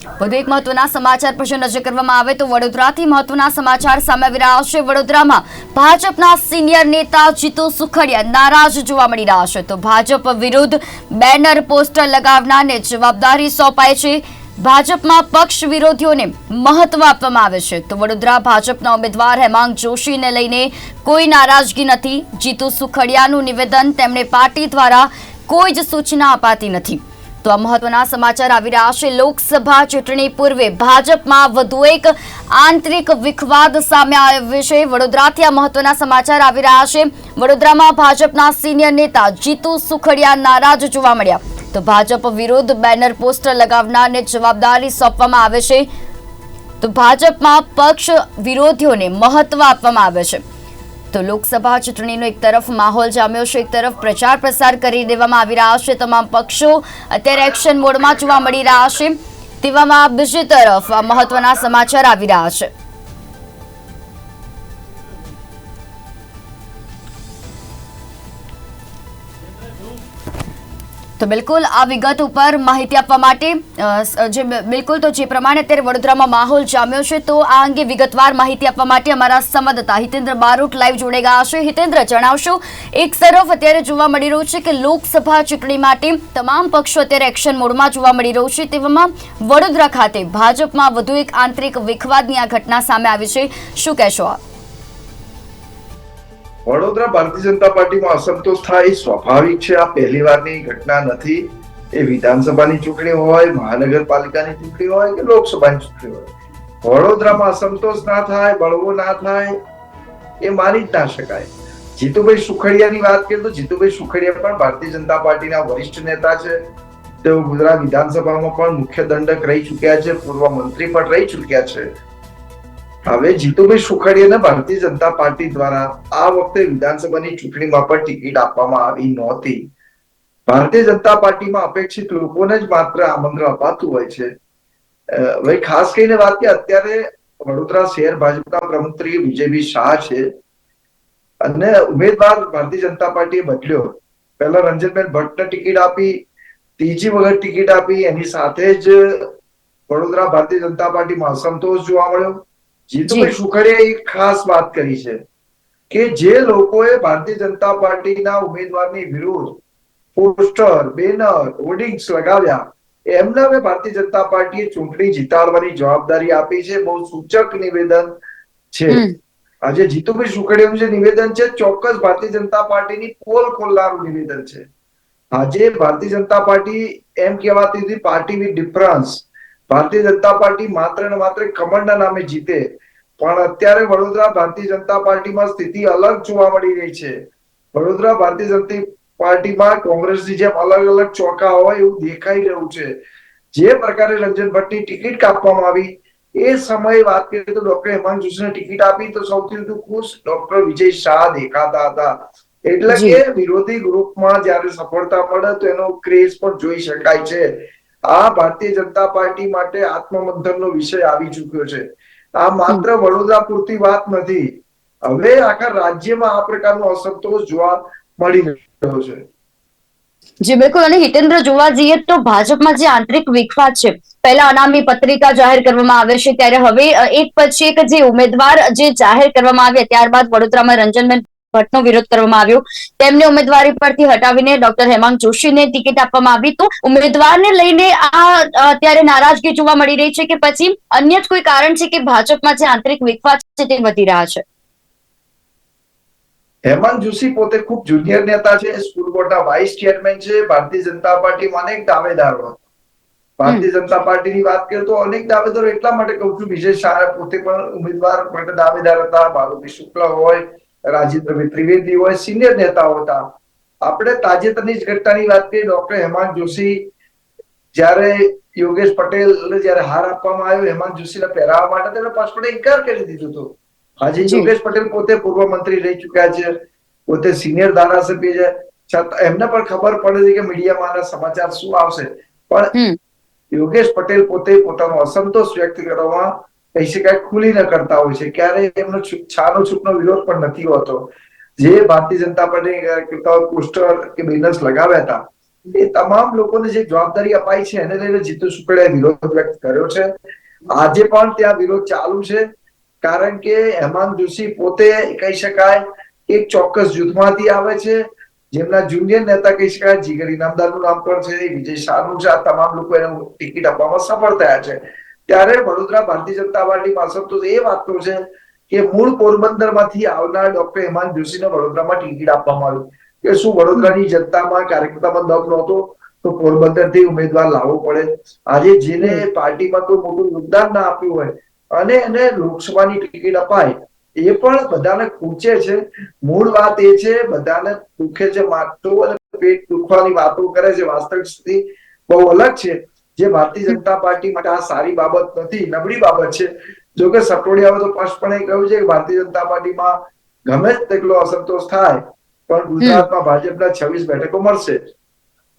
વધુ એક મહત્વના સમાચાર પર નજર કરવામાં આવે તો વડોદરાથી મહત્વના સમાચાર સામે આવી રહ્યા છે. વડોદરામાં ભાજપના સિનિયર નેતા જીતુ સુખડિયા નારાજ જોવા મળી રહ્યા છે. તો ભાજપ વિરુદ્ધ બેનર પોસ્ટર લગાવનારને જવાબદારી સોંપાય છે. ભાજપમાં પક્ષ વિરોધીઓને મહત્વ આપવામાં આવે છે. તો વડોદરા ભાજપના ઉમેદવાર હેમાંગ જોશીને લઈને કોઈ નારાજગી નથી. જીતુ સુખડિયાનું નિવેદન તેમણે પાર્ટી દ્વારા કોઈ જ સૂચના અપાતી નથી. તો આ મહત્વના સમાચાર આવી રહ્યા છે. લોકસભા ચૂંટણી પૂર્વે ભાજપમાં વધુ એક આંતરિક વિખવાદ સામે આવ્યો છે. વડોદરાથી આ મહત્વના સમાચાર આવી રહ્યા છે. વડોદરામાં ભાજપના સિનિયર નેતા જીતુ સુખડિયા નારાજ જોવા મળ્યા. તો ભાજપ વિરુદ્ધ બેનર પોસ્ટર લગાવનારને જવાબદારી સોંપવામાં આવે છે. તો ભાજપમાં પક્ષ વિરોધીઓને મહત્વ આપવામાં આવે છે. તો લોકસભા ચૂંટણીનો એક તરફ માહોલ જામ્યો છે, એક તરફ પ્રચાર પ્રસાર કરી દેવામાં આવી રહ્યા છે. તમામ પક્ષો અત્યારે એક્શન મોડમાં જોવા મળી રહ્યા છે. તેવામાં બીજી તરફ મહત્વના સમાચાર આવી રહ્યા છે. તો બિલકુલ આ વિગત ઉપર માહિતી આપવા માટે જે બિલકુલ તો જે પ્રમાણે અત્યારે વડોદરામાં માહોલ જામ્યો છે, તો આ અંગે વિગતવાર માહિતી આપવા માટે અમારા સંવાદદાતા હિતેન્દ્ર બારોટ લાઈવ જોડે ગયા છે. હિતેન્દ્ર, જણાવશો, એક તરફ અત્યારે જોવા મળી રહ્યું છે કે લોકસભા ચૂંટણી માટે તમામ પક્ષો અત્યારે એક્શન મોડમાં જોવા મળી રહ્યું છે, તેવામાં વડોદરા ખાતે ભાજપમાં વધુ એક આંતરિક વિખવાદની આ ઘટના સામે આવી છે. શું કહેશો આપ? વડોદરા ભારતીય જનતા પાર્ટીમાં અસંતોષ થાય, સ્વાભાવિક છે, આ પહેલી વારની ઘટના નથી. એ વિધાનસભાની ચૂંટણી હોય, મહાનગરપાલિકાની ચૂંટણી હોય કે લોકસભાની ચૂંટણી હોય. વડોદરામાં અસંતોષ ના થાય, બળવો ના થાય, એ માની જ ના શકાય. જીતુભાઈ સુખડિયાની વાત કરીએ તો જીતુભાઈ સુખડિયા પણ ભારતીય જનતા પાર્ટીના વરિષ્ઠ નેતા છે. તેઓ ગુજરાત વિધાનસભામાં પણ મુખ્ય દંડક રહી ચુક્યા છે, પૂર્વ મંત્રી પણ રહી ચુક્યા છે. હવે જીતુભાઈ સુખડીયાને ભારતીય જનતા પાર્ટી દ્વારા આ વખતે વિધાનસભાની ચૂંટણીમાં પણ ટિકિટ આપવામાં આવી નહોતી. ભારતીય જનતા પાર્ટીમાં અપેક્ષિત લોકોને જ માત્ર આમંત્રણ અપાતું હોય છે. હવે ખાસ કરીને વાત કે અત્યારે વડોદરા શહેર ભાજપના પ્રમંત્રી વિજયભાઈ શાહ છે. અને ઉમેદવાર ભારતીય જનતા પાર્ટીએ બદલ્યો. પહેલા રંજનબેન ભટ્ટને ટિકિટ આપી, ત્રીજી વખત ટિકિટ આપી, એની સાથે જ વડોદરા ભારતીય જનતા પાર્ટીમાં અસંતોષ જોવા મળ્યો. જીતુભાઈ સુખડિયા એક ખાસ વાત કરી છે કે જે લોકોએ ભારતીય જનતા પાર્ટીના ઉમેદવારની વિરુદ્ધ પોસ્ટર બેનર હોર્ડિંગ્સ લગાવ્યા એમને હવે ભારતીય જનતા પાર્ટીએ ચૂંટણી જીતાડવાની જવાબદારી આપી છે. બહુ સૂચક નિવેદન છે. આજે જીતુભાઈ સુખડિયાનું જે નિવેદન છે ચોક્કસ ભારતીય જનતા પાર્ટીની પોલ ખોલનારું નિવેદન છે. આજે ભારતીય જનતા પાર્ટી એમ કહેવાતી હતી પાર્ટી વિથ ડિફરન્સ ભારતીય જનતા પાર્ટી માત્ર ને માત્ર કમળના નામે જીતે પણ અત્યારે વડોદરા ભારતીય જનતા પાર્ટીમાં સ્થિતિ અલગ જોવા મળી રહી છે. વડોદરા ભારતીય જનતા પાર્ટીમાં કોંગ્રેસની જેમ અલગ અલગ ચોકા હોય એવું દેખાઈ રહ્યું છે. જે પ્રકારે રંજન ભટ્ટની ટિકિટ કાપવામાં આવી એ સમયે વાત કરીએ તો ડોક્ટર હેમાંગ જોશીને ટિકિટ આપી તો સૌથી વધુ ખુશ ડોક્ટર વિજય શાહ દેખાતા હતા. એટલે. કે વિરોધી ગ્રુપમાં જ્યારે સફળતા મળે તો એનો ક્રેઝ પણ જોઈ શકાય છે. આ ભારતીય જનતા પાર્ટી માટે આત્મમંથનનો વિષય આવી ચુક્યો છે. આ માત્ર વડોદરા પૂરતી વાત નથી. હવે આખા રાજ્યમાં આ પ્રકારનો અસંતોષ જોવા મળી રહ્યો છે. જી, બિલકુલ. અને હિતેન્દ્ર, જોવા જઈએ તો ભાજપમાં જે આંતરિક વિખવાદ છે, પહેલા અનામી પત્રિકા જાહેર કરવામાં આવે છે, ત્યારે હવે એક પછી એક જે ઉમેદવાર જે જાહેર કરવામાં આવ્યા, ત્યારબાદ વડોદરામાં રંજનબેન ભટ્ટનો વિરોધ કરવામાં આવ્યો. તેમને ઉમેદવારી પરથી હટાવીને ડોક્ટર હેમાંગ જોશીને ટિકિટ આપવામાં આવી. તો ઉમેદવારને લઈને આ અત્યારે નારાજગી જોવા મળી રહી છે કે પછી અન્ય જ કોઈ કારણ છે કે ભાજપમાં જે આંતરિક વિખવાદ છે તે વધી રહ્યા છે? હેમાંગ જોશી પોતે ખૂબ જુનિયર નેતા છે, સ્કૂલ બોર્ડના વાઇસ ચેરમેન છે, ભારતીય જનતા પાર્ટીમાં અનેક દાવેદારો ભારતીય જનતા પાર્ટીની વાત કરીએ તો અનેક દાવેદારો એટલા માટે કહું છું, વિજય શાહ પોતે પણ ઉમેદવાર માટે દાવેદાર હતા બાલુભાઈ શુક્લ હોય રાજેન્દ્રભાઈ ત્રિવેદી હોય સિનિયર નેતાઓ હતા. આપણે તાજેતરની જ ઘટનાની વાત કરીએ ડોક્ટર હેમંત જોશી જ્યારે યોગેશ પટેલ જયારે હાર આપવામાં આવ્યો હેમંત જોશીને પહેરાવવા માટે તેમણે પાસપોર્ટ ઇનકાર કરી દીધો હતો. આજે યોગેશ પટેલ પોતે પૂર્વ મંત્રી રહી ચુક્યા છે પોતે સિનિયર ધારાસભ્ય છે. છતાં એમને પણ ખબર પડે છે કે મીડિયામાં સમાચાર શું આવશે. પણ યોગેશ પટેલ પોતે પોતાનો અસંતોષ વ્યક્ત કરવામાં કહી શકાય ખુલીને કરતા હોય છે. ક્યારે એમનો છાનો છૂટનો વિરોધ પણ નથી હોતો. જે ભારતીય જનતા પાર્ટી કાર્યકર્તાઓ પોસ્ટર કે બેનર્સ લગાવ્યા હતા, એ તમામ લોકોને જે જવાબદારી અપાઈ છે, એને લઈને જીતુ સુખડિયાએ વિરોધ વ્યક્ત કર્યો છે. આજે પણ ત્યાં વિરોધ ચાલુ છે, કારણ કે હેમંત જોશી પોતે કહી શકાય એક ચોક્કસ જૂથમાંથી આવે છે. જેમના જુનિયર નેતા કહી શકાય, જીગર ઇનામદારનું નામ પણ છે, વિજય શાહનું છે, આ તમામ લોકો એને ટિકિટ આપવામાં સફળ થયા છે. ત્યારે વડોદરા ભારતીય જનતા પાર્ટી પાસે તો એ વાતો છે કે મૂળ પોરબંદરમાંથી આવનાર ડોક્ટર હેમાંગ જોશીને વડોદરામાં ટિકિટ આપવામાં આવી. કે શું વડોદરાની જનતામાં કાર્યકર્તામાં દમ નહોતો? તો પોરબંદરથી ઉમેદવાર લાવવો પડે. આજે જેને પાર્ટીમાં કોઈ મોટું યોગદાન ના આપ્યું હોય અને એને લોકસભાની ટિકિટ અપાય એ પણ બધાને ખૂંચે છે. મૂળ વાત એ છે બધાને દુખે છે માથું અને પેટ દુખવાની વાતો કરે છે. વાસ્તવિક સ્થિતિ બહુ અલગ છે. જે ભારતીય જનતા પાર્ટી માટે આ સારી બાબત નથી, નબળી બાબત છે. જો કે સટોડિયાએ તો સ્પષ્ટપણે કહ્યું છે કે ભારતીય જનતા પાર્ટીમાં ગમે તેટલો અસંતોષ થાય, પણ ગુજરાતમાં ભાજપના છવ્વીસ બેઠકો મળશે.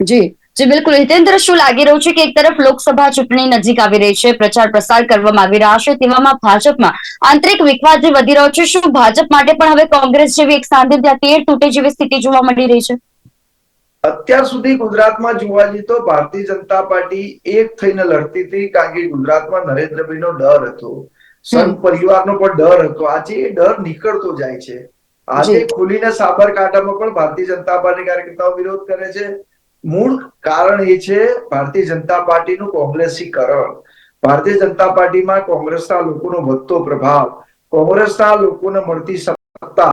જી જી, બિલકુલ. હિતેન્દ્ર, શું લાગી રહ્યું છે કે એક તરફ લોકસભા ચૂંટણી નજીક આવી રહી છે, પ્રચાર પ્રસાર કરવામાં આવી રહ્યા છે, તેવામાં ભાજપમાં આંતરિક વિખવાદ જે વધી રહ્યો છે, શું ભાજપ માટે પણ હવે કોંગ્રેસ જેવી એક સાંધે ત્યાં તેર તૂટે જેવી સ્થિતિ જોવા મળી રહી છે? અત્યાર સુધી ગુજરાતમાં જોવા જઈએ તો ભારતીય જનતા પાર્ટી એક થઈને લડતી હતી કારણ કે ગુજરાતમાં નરેન્દ્રભાઈનો ડર હતો. સંઘ પરિવારનો પણ ડર હતો. આજે એ ડર નીકળતો જાય છે. આજે ખુલીને સાબરકાંઠામાં પણ ભારતીય જનતા પાર્ટી કાર્યકર્તાઓ વિરોધ કરે છે. મૂળ કારણ એ છે ભારતીય જનતા પાર્ટીનું કોંગ્રેસીકરણ. ભારતીય જનતા પાર્ટીમાં કોંગ્રેસના લોકોનો વધતો પ્રભાવ કોંગ્રેસના લોકોને મળતી સત્તા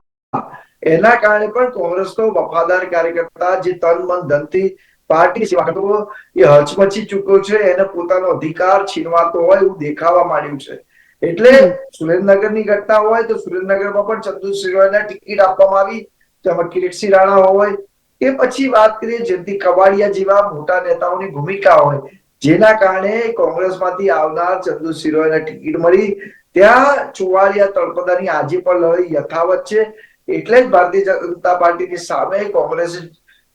એના કારણે પણ કોંગ્રેસનો વફાદાર કાર્યકર્તા જે તન, મન, ધનથી પાર્ટી સેવા એ હચમચી ચૂક્યો છે, એને પોતાનો અધિકાર છીનવાતો હોય એવું દેખાવા માંડ્યું છે. એટલે સુરેન્દ્રનગરની ઘટના હોય તો સુરેન્દ્રનગરમાં પણ ચંદુ સિરોયાને ટિકિટ આપવામાં આવી, તેમાં કિરીટસિંહ રાણા હોય. કે પછી વાત કરીએ જયંતિ કવાડિયા જેવા મોટા નેતાઓની ભૂમિકા હોય, જેના કારણે કોંગ્રેસમાંથી આવનાર ચંદુ સિરોયાને ટિકિટ મળી. ત્યાં ચુવાડિયા તળપદાની આજે પણ લડાઈ યથાવત છે. એટલે જ ભારતીય જનતા પાર્ટીની સામે કોંગ્રેસે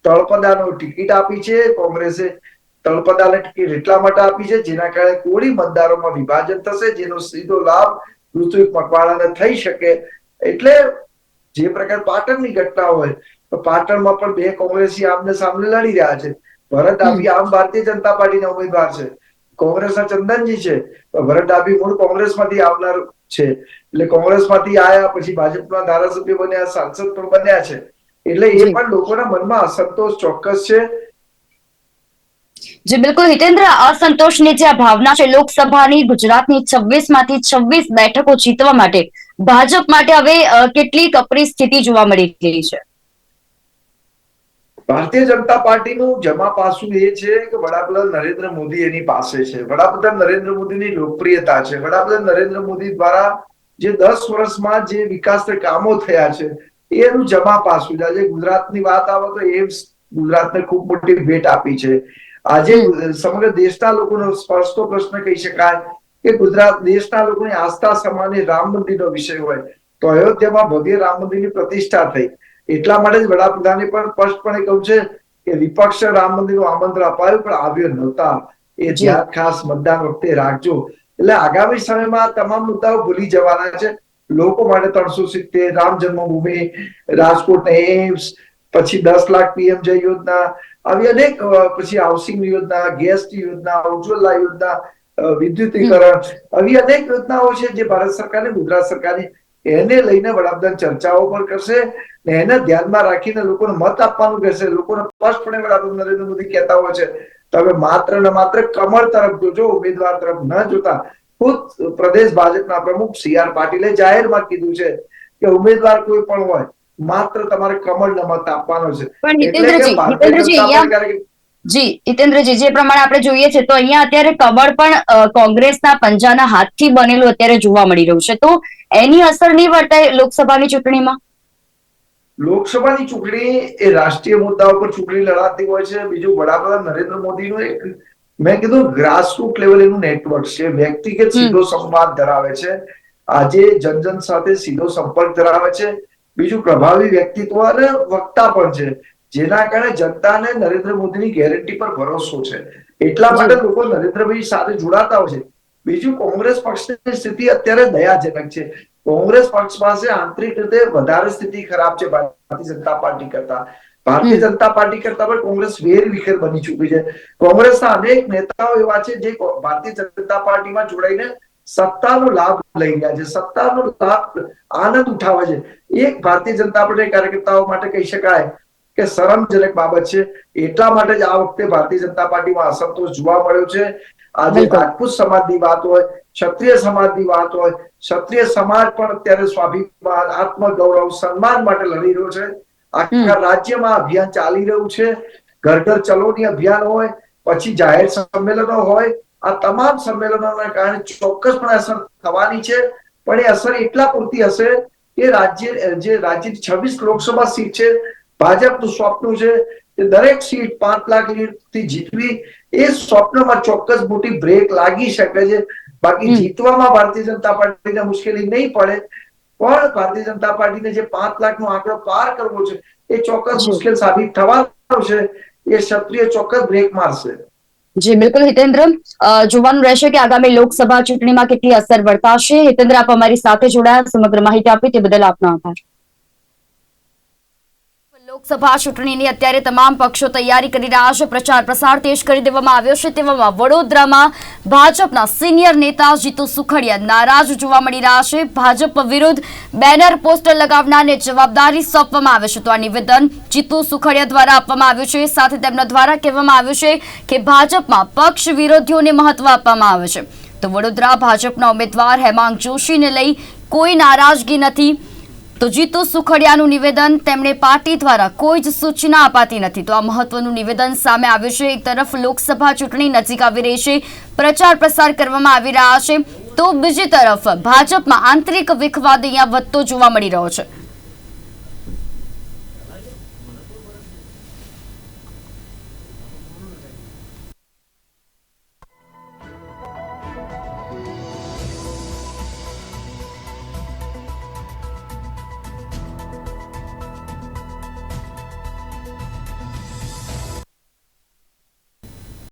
તળપદાનો ટિકિટ આપી છે. કોંગ્રેસે તળપદાને ટિકિટ એટલા માટે આપી છે જેના કારણે કોળી મતદારોમાં વિભાજન થશે જેનો સીધો લાભ ઋત્વિક મકવાણાને થઈ શકે. એટલે જે પ્રકાર પાટણની ઘટના હોય તો પાટણમાં પણ બે કોંગ્રેસી આમને સામને લડી રહ્યા છે. ભરત ડાભી આમ ભારતીય જનતા પાર્ટીના ઉમેદવાર છે. કોંગ્રેસના ચંદનજી છે. ભરત ડાભી મૂળ કોંગ્રેસમાંથી આવનાર છે. એટલે કોંગ્રેસમાંથી આયા પછી ભાજપના ધારાસભ્ય બન્યા સાંસદ પણ બન્યા છે. એટલે એ પણ લોકોના મનમાં અસંતોષ ચોક્કસ છે. જે બિલકુલ. હિતેન્દ્ર અસંતોષની જે આ ભાવના છે લોકસભાની ગુજરાતની છવ્વીસમાંથી છવ્વીસ બેઠકો જીતવા માટે ભાજપ માટે હવે કેટલીક કેટલી કપરી સ્થિતિ જોવા મળી રહી છે. ભારતીય જનતા પાર્ટીનું જમા પાસું એ છે કે વડાપ્રધાન નરેન્દ્ર મોદી એની પાસે છે. વડાપ્રધાન નરેન્દ્ર મોદીની લોકપ્રિયતા છે. વડાપ્રધાન નરેન્દ્ર મોદી દ્વારા જે દસ વર્ષમાં જે વિકાસ કામો થયા છે, એનું જમા પાસું આજે ગુજરાતની વાત આવે તો એમ્સ ગુજરાતને ખૂબ મોટી ભેટ આપી છે. આજે સમગ્ર દેશના લોકોનો સ્પર્શતો પ્રશ્ન કહી શકાય કે ગુજરાત દેશના લોકોની આસ્થા સમાન રામ મંદિરનો વિષય હોય. તો અયોધ્યામાં ભવ્ય રામ મંદિરની પ્રતિષ્ઠા થઈ. એટલા માટે જ વડાપ્રધાને પણ સ્પષ્ટપણે કહ્યું છે કે વિપક્ષ રામ મંદિરનું આમંત્રણ અપાયું પણ આવ્યો નહોતા. એ ધ્યાન ખાસ મતદાન વખતે રાખજો. એટલે આગામી સમયમાં તમામ મુદ્દાઓ ભૂલી જવાના છે. લોકો માટે ત્રણસો સિત્તેર રામ જન્મભૂમિ રાજકોટ એમ્સ પછી દસ લાખ પીએમ જય યોજના આવી અનેક પછી હાઉસિંગ યોજના ગેસ યોજના ઉજ્જવલા યોજના વિદ્યુતીકરણ આવી અનેક યોજનાઓ છે જે ભારત સરકારની ગુજરાત સરકારની એને લઈને વડાપ્રધાન ચર્ચાઓ પણ કરશે ને એને ધ્યાનમાં રાખીને લોકોને મત આપવાનું કહેશે. લોકોને સ્પષ્ટપણે વડાપ્રધાન નરેન્દ્ર મોદી કહેતા હોય છે તમે માત્ર ને માત્ર કમળ તરફ જોજો ઉમેદવાર તરફ ન જોતા. ખુદ પ્રદેશ ભાજપના પ્રમુખ સી આર પાટીલે જાહેરમાં કીધું છે કે ઉમેદવાર કોઈ પણ હોય માત્ર તમારે કમળ ને મત આપવાનો છે. એટલે કે જી હિતેન્દ્રજી જે પ્રમાણે આપણે જોઈએ છે તો અહીંયા અત્યારે કમળ પણ કોંગ્રેસના પંજાના હાથથી બનેલું અત્યારે જોવા મળી રહ્યું છે. તો એની અસર નહીં વર્તાય લોકસભાની ચૂંટણીમાં? લોકસભાની ચૂંટણી એ રાષ્ટ્રીય મુદ્દાઓ પર ચૂંટણી લડાતી હોય છે. બીજું વડાપ્રધાન નરેન્દ્ર મોદીનું એક મેં કીધું ગ્રાસરૂટ લેવલ એનું નેટવર્ક છે. વ્યક્તિગત સીધો સંવાદ ધરાવે છે. આજે જન જન સાથે સીધો સંપર્ક ધરાવે છે. બીજું પ્રભાવી વ્યક્તિત્વ અને વક્તા પણ છે. જેના કારણે જનતાને નરેન્દ્ર મોદીની ગેરંટી પર ભરોસો છે. એટલા માટે લોકો નરેન્દ્રભાઈ સાથે જોડાતા હોય છે. બીજું કોંગ્રેસ પક્ષની સ્થિતિ અત્યારે દયાજનક છે. કોંગ્રેસ પક્ષ પાસે આંતરિક રીતે વધારે સ્થિતિ ખરાબ છે ભારતીય જનતા પાર્ટી કરતા. ભારતીય જનતા પાર્ટી કરતા પણ કોંગ્રેસ વેર વિખેર બની ચૂકી છે. કોંગ્રેસના અનેક નેતાઓ એવા છે જે ભારતીય જનતા પાર્ટીમાં જોડાઈને સત્તાનો લાભ લઈ રહ્યા છે. સત્તાનો લાભ આનંદ ઉઠાવે છે. એક ભારતીય જનતા પાર્ટી કાર્યકર્તાઓ માટે કહી શકાય કે શરમજનક બાબત છે. એટલા માટે જ આ વખતે ભારતીય જનતા પાર્ટીમાં અસંતોષ જોવા મળ્યો છે. આજે રાજપૂત સમાજની વાત હોય ક્ષત્રિય સમાજની વાત હોય ક્ષત્રિય સમાજ પણ અત્યારે સ્વાભિમાન આત્મગૌરવ સન્માન માટે લડી રહ્યો છે. આખા રાજ્યમાં અભિયાન ચાલી રહ્યું છે. ઘર ઘર ચલોની અભિયાન હોય પછી જાહેર સંમેલનો હોય. આ તમામ સંમેલનોના કારણે ચોક્કસપણે અસર થવાની છે. પણ એ અસર એટલા પૂરતી હશે કે રાજ્ય જે રાજ્યની છવ્વીસ લોકસભા સીટ છે ભાજપનું સ્વપ્ન છે કે દરેક સીટ પાંચ લાખ લીડથી જીતવી એ સ્વપ્નમાં ચોક્કસ મોટી બ્રેક લાગી શકે છે. બાકી જીતવામાં ભારતીય જનતા પાર્ટીને મુશ્કેલી નહીં પડે. પણ ભારતીય જનતા પાર્ટીને જે પાંચ લાખનો આંકડો પાર કરવો છે એ ચોક્કસ. મુશ્કેલ સાબિત થવાનો છે. એ ક્ષત્રિય ચોક્કસ બ્રેક મારશે. જી બિલકુલ હિતેન્દ્ર. જોવાનું રહેશે કે આગામી લોકસભા ચૂંટણીમાં કેટલી અસર વર્તાશે. હિતેન્દ્ર આપ અમારી સાથે જોડાયા સમગ્ર માહિતી આપી તે બદલ આપનો આભાર. લોકસભા ચૂંટણીની અત્યારે તમામ પક્ષો તૈયારી કરી રહ્યા છે. પ્રચાર પ્રસાર તેજ કરી દેવામાં આવ્યો છે. તેવામાં વડોદરામાં ભાજપના સિનિયર નેતા જીતુ સુખડિયા નારાજ જોવા મળી રહ્યા છે. ભાજપ વિરુદ્ધ બેનર પોસ્ટર લગાવનારને જવાબદારી સોંપવામાં આવે છે. તો આ નિવેદન જીતુ સુખડિયા દ્વારા આપવામાં આવ્યું છે. સાથે તેમના દ્વારા કહેવામાં આવ્યું છે કે ભાજપમાં પક્ષ વિરોધીઓને મહત્વ આપવામાં આવે છે. તો વડોદરા ભાજપના ઉમેદવાર હેમાંગ જોશીને લઈ કોઈ નારાજગી નથી. તો જીતુ સુખડિયાનું નિવેદન તેમણે પાર્ટી દ્વારા કોઈ જ સૂચના અપાતી નથી. તો આ મહત્વનું નિવેદન સામે આવ્યું છે. એક તરફ લોકસભા ચૂંટણી નજીક આવી રહી છે. પ્રચાર પ્રસાર કરવામાં આવી રહ્યા છે. તો બીજી તરફ ભાજપમાં આંતરિક વિખવાદ અહીંયા વધતો જોવા મળી રહ્યો છે.